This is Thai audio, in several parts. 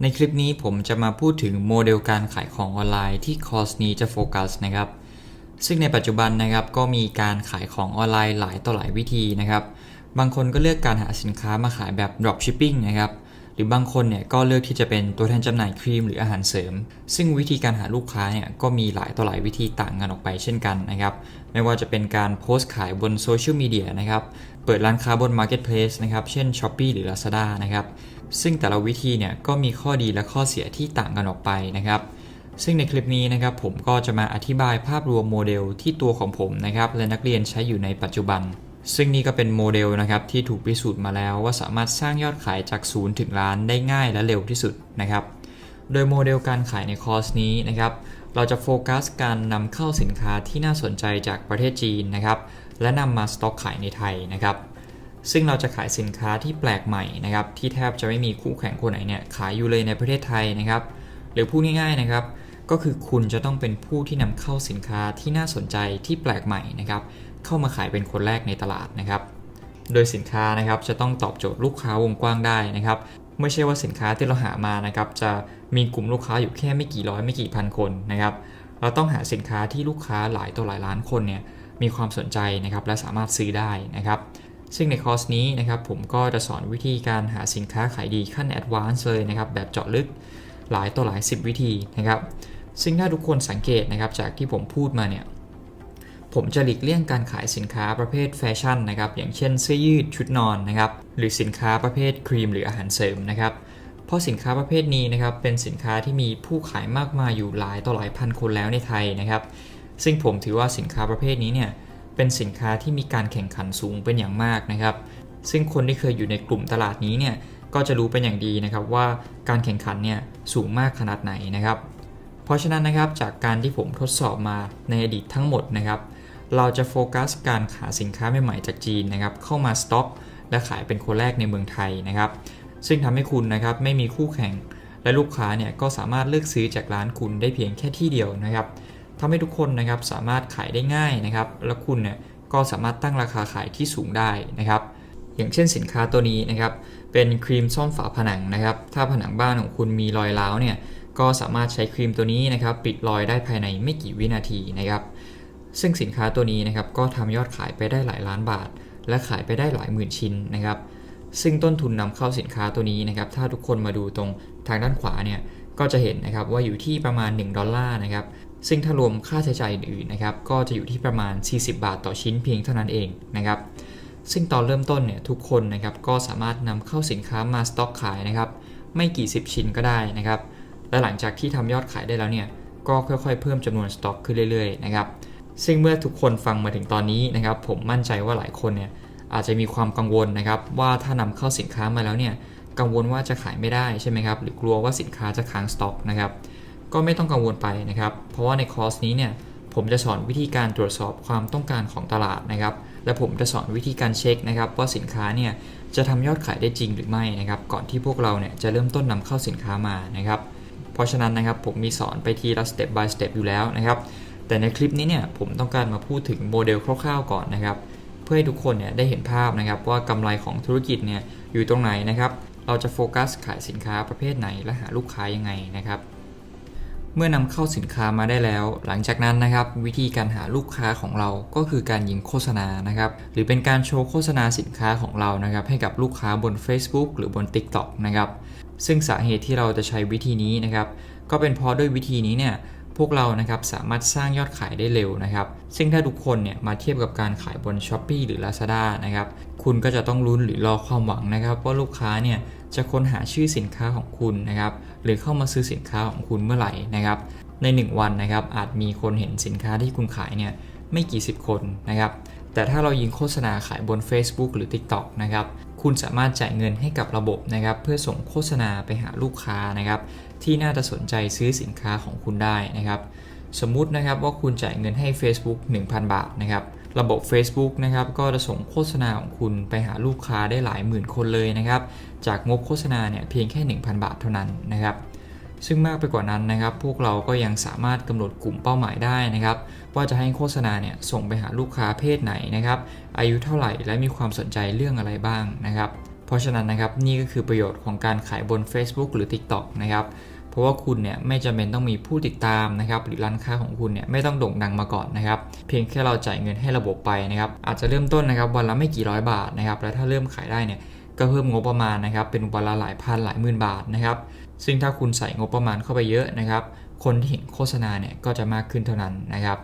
ในคลิปนี้ผมจะมาพูดถึงโมเดลการขายของออนไลน์ที่คอร์สนี้จะโฟกัสนะครับ ซึ่งในปัจจุบันนะครับก็มีการขายของออนไลน์หลายต่อหลายวิธีนะครับ บางคนก็เลือกการหาสินค้ามาขายแบบ drop shipping นะครับ รือบางคนเนี่ยก็เลือกที่จะเป็นตัวแทนจำหน่ายครีมหรืออาหารเสริม ซึ่งวิธีการหาลูกค้าเนี่ยก็มีหลายต่อหลายวิธีต่างกันออกไปเช่นกันนะครับ ไม่ว่าจะเป็นการโพสต์ขายบนโซเชียลมีเดียนะครับ เปิดร้านค้าบน Marketplace นะครับ เช่น Shopee หรือ Lazada นะครับ ซึ่งแต่ละวิธีเนี่ยก็มีข้อดีและข้อเสียที่ต่างกันออกไปนะครับซึ่งในคลิปนี้นะครับผมก็จะมาอธิบายภาพรวมโมเดลที่ตัวของผมนะครับและนักเรียนใช้อยู่ในปัจจุบัน ซึ่งนี่ก็เป็นโมเดลนะครับที่ถูกพิสูจน์มาแล้วว่าสามารถสร้างยอดขายจากศูนย์ถึงล้านได้ง่ายและเร็วที่สุดนะครับ โดยโมเดลการขายในคอร์สนี้นะครับ เราจะโฟกัสการนำเข้าสินค้าที่น่าสนใจจากประเทศจีนนะครับ และนำมาสต็อกขายในไทยนะครับ ซึ่งเราจะขายสินค้าที่แปลกใหม่นะครับ ที่แทบจะไม่มีคู่แข่งคนไหนเนี่ยขายอยู่เลยในประเทศไทยนะครับ หรือพูดง่ายๆนะครับ ก็คือคุณจะต้องเป็นผู้ที่นำเข้าสินค้าที่น่าสนใจที่แปลกใหม่นะครับ เข้ามาขายเป็นคนแรกในตลาดนะครับ โดยสินค้านะครับจะต้องตอบโจทย์ลูกค้าวงกว้างได้นะครับไม่ใช่ว่าสินค้าที่เราหามานะครับจะมีกลุ่มลูกค้าอยู่แค่ไม่กี่ร้อยไม่กี่พันคนนะครับ เราต้องหาสินค้าที่ลูกค้าหลายตัวหลายล้านคนเนี่ยมีความสนใจนะครับและสามารถซื้อได้นะครับซึ่งในคอร์สนี้นะครับผมก็จะสอนวิธีการหาสินค้าขายดีขั้นแอดวานซ์เลยนะครับแบบเจาะลึกหลายต่อหลาย 10 วิธีนะครับ ซึ่งถ้าทุกคนสังเกตนะครับจากที่ผมพูดมาเนี่ยผมจะหลีกเลี่ยงการขายสินค้าประเภทแฟชั่นนะครับอย่างเช่นเสื้อยืดชุดนอนนะครับหรือสินค้าประเภทครีมหรืออาหารเสริมนะครับเพราะสินค้าประเภทนี้นะครับเป็นสินค้าที่มีผู้ขายมากมายอยู่หลายต่อหลายพันคนแล้วในไทยนะครับ ซึ่งผมถือว่าสินค้าประเภทนี้เนี่ยเป็นสินค้าที่มีการแข่งขันสูงเป็นอย่างมากนะครับ ซึ่งคนที่เคยอยู่ในกลุ่มตลาดนี้เนี่ยก็จะรู้เป็นอย่างดีนะครับว่าการแข่งขันเนี่ยสูงมากขนาดไหนนะครับ เพราะฉะนั้นนะครับจากการที่ผมทดสอบมาในอดีตทั้งหมดนะครับเราจะโฟกัสการหาสินค้าใหม่ๆจากจีนนะครับเข้ามาสต็อกและขายเป็นคนแรกในเมืองไทยนะครับซึ่งทำให้คุณนะครับไม่มีคู่แข่ง และลูกค้าเนี่ยก็สามารถเลือกซื้อจากร้านคุณได้เพียงแค่ที่เดียวนะครับทำให้ทุกคนนะครับสามารถขายได้ง่ายนะครับและคุณเนี่ยก็สามารถตั้งราคาขายที่สูงได้นะครับอย่างเช่นสินค้าตัวนี้นะครับเป็นครีมซ่อมฝาผนังนะครับถ้าผนังบ้านของคุณมีรอยร้าวเนี่ย ก็สามารถใช้ครีมตัวนี้นะครับปิดรอยได้ภายในไม่กี่วินาทีนะครับ ซึ่งสินค้าตัวนี้นะครับก็ทำยอดขายไปได้หลายล้านบาท และขายไปได้หลายหมื่นชิ้นนะครับ ซึ่งต้นทุนนำเข้าสินค้าตัวนี้นะครับ ถ้าทุกคนมาดูตรงทางด้านขวาเนี่ยก็จะเห็นนะครับว่าอยู่ที่ประมาณ 1 ดอลลาร์นะครับ ซึ่งถ้ารวมค่าใช้จ่ายอื่นๆนะครับ ก็จะอยู่ที่ประมาณ 40 บาทต่อชิ้นเพียงเท่านั้นเองนะครับ ซึ่งตอนเริ่มต้นเนี่ยทุกคนนะครับก็สามารถนำเข้าสินค้ามาสต็อกขายนะครับ ไม่กี่สิบชิ้นก็ได้นะครับ และหลังจากที่ทำยอดขายได้แล้วเนี่ยก็ค่อยๆ เพิ่มจำนวนสต็อกขึ้นเรื่อยๆนะครับซึ่งเมื่อทุกคนฟังมาถึงตอนนี้นะครับ ผมมั่นใจว่าหลายคนเนี่ยอาจจะมีความกังวลนะครับ ว่าถ้านำเข้าสินค้ามาแล้วเนี่ยกังวลว่าจะขายไม่ได้ใช่ไหมครับหรือกลัวว่าสินค้าจะค้างสต็อกนะครับก็ไม่ต้องกังวลไปนะครับ เพราะว่าในคอร์สนี้เนี่ยผมจะสอนวิธีการตรวจสอบความต้องการของตลาดนะครับ และผมจะสอนวิธีการเช็คนะครับ ว่าสินค้าเนี่ยจะทำยอดขายได้จริงหรือไม่นะครับ ก่อนที่พวกเราเนี่ยจะเริ่มต้นนำเข้าสินค้ามานะครับ เพราะฉะนั้นนะครับผมมีสอนไปทีละ step by step อยู่แล้วนะครับแต่ในคลิปนี้เนี่ยผมต้องการมาพูดถึงโมเดลคร่าวๆก่อนนะครับเพื่อให้ทุกคนเนี่ยได้เห็นภาพนะครับว่ากำไรของธุรกิจเนี่ยอยู่ตรงไหนนะครับเราจะโฟกัสขายสินค้าประเภทไหนและหาลูกค้ายังไงนะครับเมื่อนำเข้าสินค้ามาได้แล้ว หลังจากนั้นนะครับ วิธีการหาลูกค้าของเราก็คือการยิงโฆษณานะครับ หรือเป็นการโชว์โฆษณาสินค้าของเรานะครับ ให้กับลูกค้าบน Facebook หรือบน TikTok นะครับ ซึ่งสาเหตุที่เราจะใช้วิธีนี้นะครับ ก็เป็นเพราะด้วยวิธีนี้เนี่ยพวกเรานะครับสามารถสร้างยอดขายได้เร็วนะครับ ซึ่งถ้าทุกคนเนี่ยมาเทียบกับการขายบน s h อ p e e หรือ Lazada นะครับ คุณก็จะต้องลุ้นหรือรอความหวังนะครับว่าลูกค้าเนี่ยจะค้นหาชื่อสินค้าของคุณนะครับ หรือเข้ามาซื้อสินค้าของคุณเมื่อไหร่นะครับ ใน 1 วันนะครับอาจมีคนเห็นสินค้าที่คุณขายเนี่ยไม่กี่สิบคนนะครับ แต่ถ้าเรายิงโฆษณาขายบน Facebook หรือ TikTok นะครับ คุณสามารถจ่ายเงินให้กับระบบนะครับ เพื่อส่งโฆษณาไปหาลูกค้านะครับ ที่น่าจะสนใจซื้อสินค้าของคุณได้นะครับ สมมุตินะครับว่าคุณจ่ายเงินให้ Facebook 1,000 บาทนะครับ ระบบ Facebook นะครับก็จะส่งโฆษณาของคุณไปหาลูกค้าได้หลายหมื่นคนเลยนะครับ จากงบโฆษณาเนี่ยเพียงแค่ 1,000 บาทเท่านั้นนะครับซึ่งมากไปกว่านั้นนะครับ พวกเราก็ยังสามารถกำหนดกลุ่มเป้าหมายได้นะครับ ว่าจะให้โฆษณาเนี่ยส่งไปหาลูกค้าเพศไหนนะครับอายุเท่าไหร่และมีความสนใจเรื่องอะไรบ้างนะครับเพราะฉะนั้นนะครับนี่ก็คือประโยชน์ของการขายบน Facebook หรือ TikTok นะครับเพราะว่าคุณเนี่ยไม่จำเป็นต้องมีผู้ติดตามนะครับหรือร้านค้าของคุณเนี่ยไม่ต้องโด่งดังมาก่อนนะครับเพียงแค่เราจ่ายเงินให้ระบบไปนะครับอาจจะเริ่มต้นนะครับวันละไม่กี่ร้อยบาทนะครับแล้วถ้าเริ่มขายได้เนี่ยก็เพิ่มงบประมาณนะครับเป็นวันละหลายพันหลายหมื่นบาทนะครับซึ่งถ้าคุณใส่งบประมาณเข้าไปเยอะนะครับคนที่เห็นโฆษณาเนี่ยก็จะมากขึ้นเท่านั้นนะครับ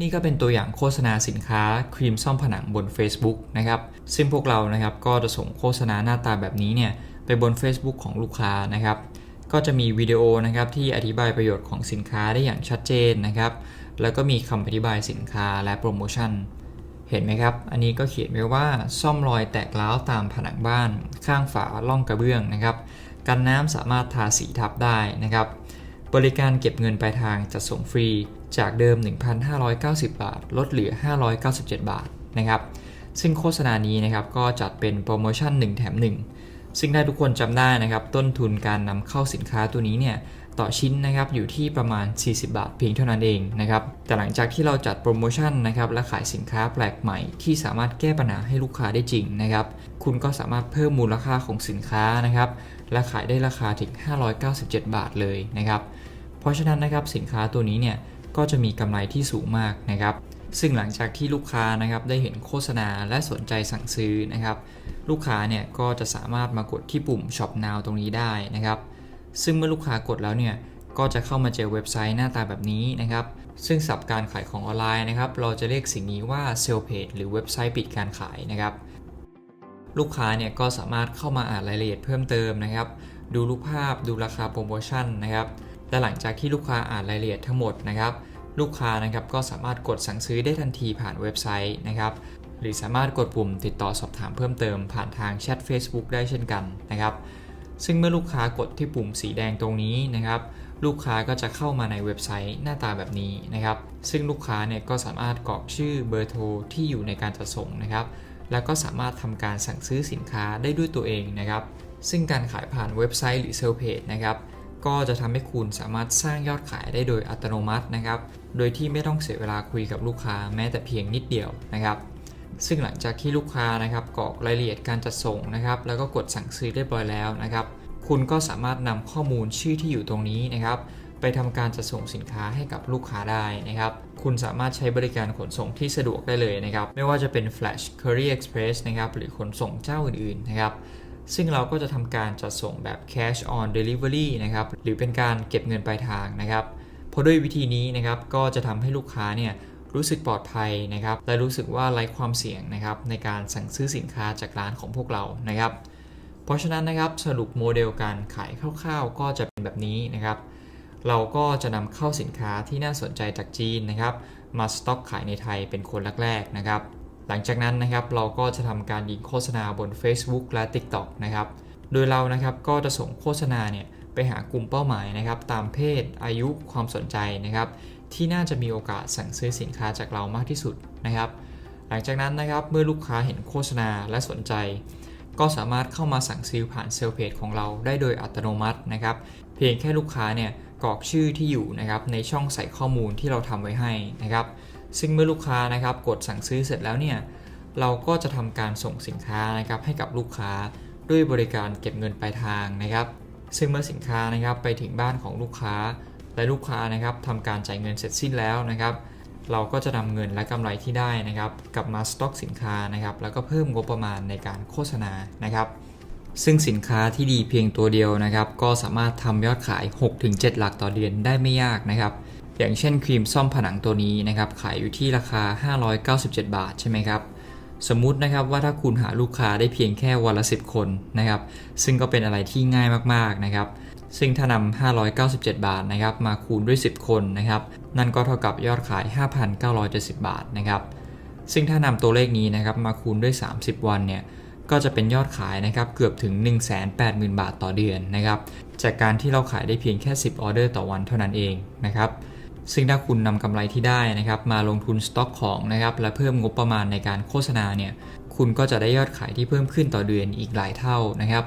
นี่ก็เป็นตัวอย่างโฆษณาสินค้าครีมซ่อมผนังบน Facebook นะครับ ซึ่งพวกเรานะครับก็จะส่งโฆษณาหน้าตาแบบนี้เนี่ยไปบน Facebook ของลูกค้านะครับ ก็จะมีวิดีโอนะครับที่อธิบายประโยชน์ของสินค้าได้อย่างชัดเจนนะครับ แล้วก็มีคำอธิบายสินค้าและโปรโมชั่น เห็นไหมครับ อันนี้ก็เขียนไว้ว่าซ่อมรอยแตกร้าวตามผนังบ้าน ข้างฝาล่องกระเบื้องนะครับ กันน้ำสามารถทาสีทับได้นะครับ บริการเก็บเงินปลายทางจัดส่งฟรี จากเดิม 1,590 บาท ลดเหลือ 597 บาทนะครับ ซึ่งโฆษณานี้นะครับก็จัดเป็นโปรโมชั่น 1 แถม 1 ซึ่งถ้ทุกคนจำได้นะครับ ต้นทุนการนำเข้าสินค้าตัวนี้เนี่ยต่อชิ้นนะครับอยู่ที่ประมาณ 40 บาทเพียงเท่านั้นเองนะครับ แต่หลังจากที่เราจัดโปรโมชั่นนะครับและขายสินค้าแปลกใหม่ ที่สามารถแก้ปัญหาให้ลูกค้าได้จริงนะครับ คุณก็สามารถเพิ่มมูลค่าของสินค้านะครับและขายได้ราคาถึง 597 บาทเลยนะครับ ราะฉะนั้นนะครับสินค้าตัวนี้เนี่ยก็จะมีกำไรที่สูงมากนะครับ ซึ่งหลังจากที่ลูกค้านะครับได้เห็นโฆษณาและสนใจสั่งซื้อนะครับ ลูกค้าเนี่ยก็จะสามารถมากดที่ปุ่ม Shop Now ตรงนี้ได้นะครับ ซึ่งเมื่อลูกค้ากดแล้วเนี่ยก็จะเข้ามาเจอเว็บไซต์หน้าตาแบบนี้นะครับ ซึ่งสับการขายของออนไลน์นะครับ เราจะเรียกสิ่งนี้ว่า Sale Page หรือเว็บไซต์ปิดการขายนะครับ ลูกค้าเนี่ยก็สามารถเข้ามาอ่านรายละเอียดเพิ่มเติมนะครับ ดูรูปภาพ ดูราคาโปรโมชั่นนะครับ และหลังจากที่ลูกค้าอ่านรายละเอียดทั้งหมดนะครับ ลูกค้านะครับก็สามารถกดสั่งซื้อได้ทันทีผ่านเว็บไซต์นะครับ หรือสามารถกดปุ่มติดต่อสอบถามเพิ่มเติมผ่านทางแชท Facebook ได้เช่นกันนะครับ ซึ่งเมื่อลูกค้ากดที่ปุ่มสีแดงตรงนี้นะครับ ลูกค้าก็จะเข้ามาในเว็บไซต์หน้าตาแบบนี้นะครับ ซึ่งลูกค้าเนี่ยก็สามารถกรอกชื่อเบอร์โทรที่อยู่ในการจัดส่งนะครับ แล้วก็สามารถทำการสั่งซื้อสินค้าได้ด้วยตัวเองนะครับ ซึ่งการขายผ่านเว็บไซต์หรือเซลเพจนะครับ ก็จะทำให้คุณสามารถสร้างยอดขายได้โดยอัตโนมัตินะครับ โดยที่ไม่ต้องเสียเวลาคุยกับลูกค้าแม้แต่เพียงนิดเดียวนะครับซึ่งหลังจากที่ลูกค้านะครับกรอกรายละเอียดการจัดส่งนะครับ แล้วก็กดสั่งซื้อเรียบร้อยแล้วนะครับ คุณก็สามารถนำข้อมูลชื่อที่อยู่ตรงนี้นะครับ ไปทำการจัดส่งสินค้าให้กับลูกค้าได้นะครับ คุณสามารถใช้บริการขนส่งที่สะดวกได้เลยนะครับ ไม่ว่าจะเป็น Flash Courier Express นะครับ หรือขนส่งเจ้าอื่นๆนะครับ ซึ่งเราก็จะทำการจัดส่งแบบ cash on delivery นะครับหรือเป็นการเก็บเงินปลายทางนะครับเพราะด้วยวิธีนี้นะครับก็จะทำให้ลูกค้าเนี่ยรู้สึกปลอดภัยนะครับและรู้สึกว่าไร้ความเสี่ยงนะครับในการสั่งซื้อสินค้าจากร้านของพวกเรานะครับ เพราะฉะนั้นนะครับสรุปโมเดลการขายคร่าวๆ ก็จะเป็นแบบนี้นะครับเราก็จะนำเข้าสินค้าที่น่าสนใจจากจีนนะครับ มาสต็อกขายในไทยเป็นคนแรกๆนะครับ หลังจากนั้นนะครับเราก็จะทำการยิงโฆษณาบน Facebook และ TikTok นะครับ โดยเรานะครับก็จะส่งโฆษณาเนี่ยไปหากลุ่มเป้าหมายนะครับ ตามเพศอายุความสนใจนะครับ ที่น่าจะมีโอกาสสั่งซื้อสินค้าจากเรามากที่สุดนะครับ หลังจากนั้นนะครับเมื่อลูกค้าเห็นโฆษณาและสนใจ ก็สามารถเข้ามาสั่งซื้อผ่านเซลเพจของเราได้โดยอัตโนมัตินะครับ เพียงแค่ลูกค้าเนี่ยกรอกชื่อที่อยู่นะครับในช่องใส่ข้อมูลที่เราทำไว้ให้นะครับ ซึ่งเมื่อลูกค้านะครับกดสั่งซื้อเสร็จแล้วเนี่ยเราก็จะทำการส่งสินค้านะครับให้กับลูกค้าด้วยบริการเก็บเงินปลายทางนะครับ ซึ่งเมื่อสินค้านะครับไปถึงบ้านของลูกค้า และลูกค้านะครับทำการจ่ายเงินเสร็จสิ้นแล้วนะครับ เราก็จะนำเงินและกำไรที่ได้นะครับ กลับมาสต็อกสินค้านะครับแล้วก็เพิ่มงบประมาณในการโฆษณานะครับซึ่งสินค้าที่ดีเพียงตัวเดียวนะครับ ก็สามารถทำยอดขาย 6-7 หลักต่อเดือนได้ไม่ยากนะครับ อย่างเช่นครีมซ่อมผนังตัวนี้นะครับ ขายอยู่ที่ราคา 597 บาทใช่ไหมครับ สมมุตินะครับว่าถ้าคุณหาลูกค้าได้เพียงแค่วันละ 10 คนนะครับ ซึ่งก็เป็นอะไรที่ง่ายมากๆนะครับ ซึ่งถ้านำ597 บาทนะครับ มาคูณด้วย 10 คนนะครับ นั่นก็เท่ากับยอดขาย 5,970 บาทนะครับ ซึ่งถ้านำตัวเลขนี้นะครับมาคูณด้วย 30 วันเนี่ยก็จะเป็นยอดขายนะครับเกือบถึง 180,000 บาทต่อเดือนนะครับ จากการที่เราขายได้เพียงแค่ 10 ออเดอร์ต่อวันเท่านั้นเองนะครับ ซึ่งถ้าคุณนำกำไรที่ได้นะครับมาลงทุนสต็อกของนะครับและเพิ่มงบประมาณในการโฆษณาเนี่ยคุณก็จะได้ยอดขายที่เพิ่มขึ้นต่อเดือนอีกหลายเท่านะครับ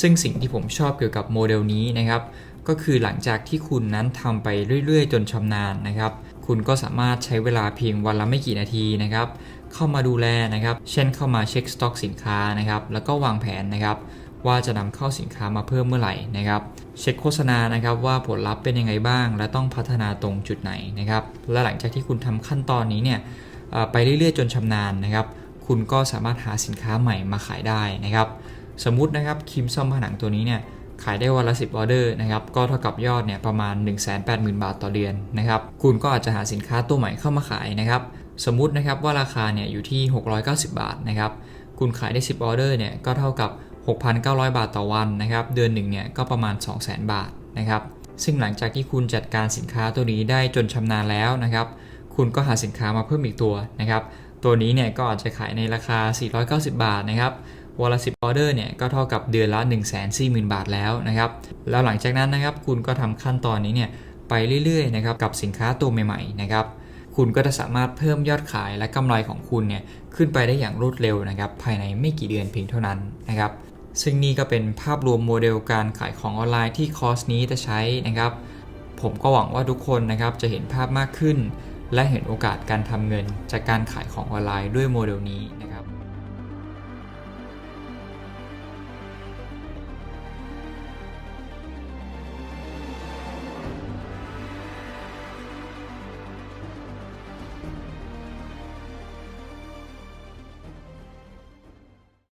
ซึ่งสิ่งที่ผมชอบเกี่ยวกับโมเดลนี้นะครับก็คือหลังจากที่คุณนั้นทำไปเรื่อยๆ จนชำนาญนะครับ คุณก็สามารถใช้เวลาเพียงวันละไม่กี่นาทีนะครับ เข้ามาดูแลนะครับ เช่นเข้ามาเช็คสต็อกสินค้านะครับ แล้วก็วางแผนนะครับ ว่าจะนำเข้าสินค้ามาเพิ่มเมื่อไหร่นะครับ เช็คโฆษณานะครับว่าผลลัพธ์เป็นยังไงบ้าง และต้องพัฒนาตรงจุดไหนนะครับ และหลังจากที่คุณทำขั้นตอนนี้เนี่ยเอ่อไปเรื่อยๆ จนชำนาญนะครับ คุณก็สามารถหาสินค้าใหม่มาขายได้นะครับ สมมุตินะครับครีมซ่อมผนังตัวนี้เนี่ยขายได้วันละ 10 ออเดอร์นะครับ ก็เท่ากับยอดเนี่ยประมาณ 180,000 บาทต่อเดือนนะครับ คุณก็อาจจะหาสินค้าตัวใหม่เข้ามาขายนะครับ สมมุตินะครับว่าราคาเนี่ยอยู่ที่ 690 บาทนะครับ คุณขายได้ 10 ออเดอร์เนี่ยก็เท่ากับ 6,900 บาทต่อวันนะครับ เดือนหนึ่งเนี่ยก็ประมาณ 200,000 บาทนะครับ ซึ่งหลังจากที่คุณจัดการสินค้าตัวนี้ได้จนชำนาญแล้วนะครับ คุณก็หาสินค้ามาเพิ่มอีกตัวนะครับ ตัวนี้เนี่ยก็อาจจะขายในราคา 490 บาทนะครับวันละ 10 ออเดอร์เนี่ยก็เท่ากับเดือนละ 1 4 0 0 0 0 บาทแล้วนะครับ แล้วหลังจากนั้นนะครับคุณก็ทำขั้นตอนนี้เนี่ยไปเรื่อยๆนะครับกับสินค้าตัวใหม่ๆนะครับคุณก็จะสามารถเพิ่มยอดขายและกำไรของคุณเนี่ยขึ้นไปได้อย่างรวดเร็วนะครับภายในไม่กี่เดือนเพียงเท่านั้นนะครับ ซึ่งนี่ก็เป็นภาพรวมโมเดลการขายของออนไลน์ที่คอร์สนี้จะใช้นะครับ ผมก็หวังว่าทุกคนนะครับจะเห็นภาพมากขึ้น และเห็นโอกาสการทำเงินจากการขายของออนไลน์ด้วยโมเดลนี้นะครับ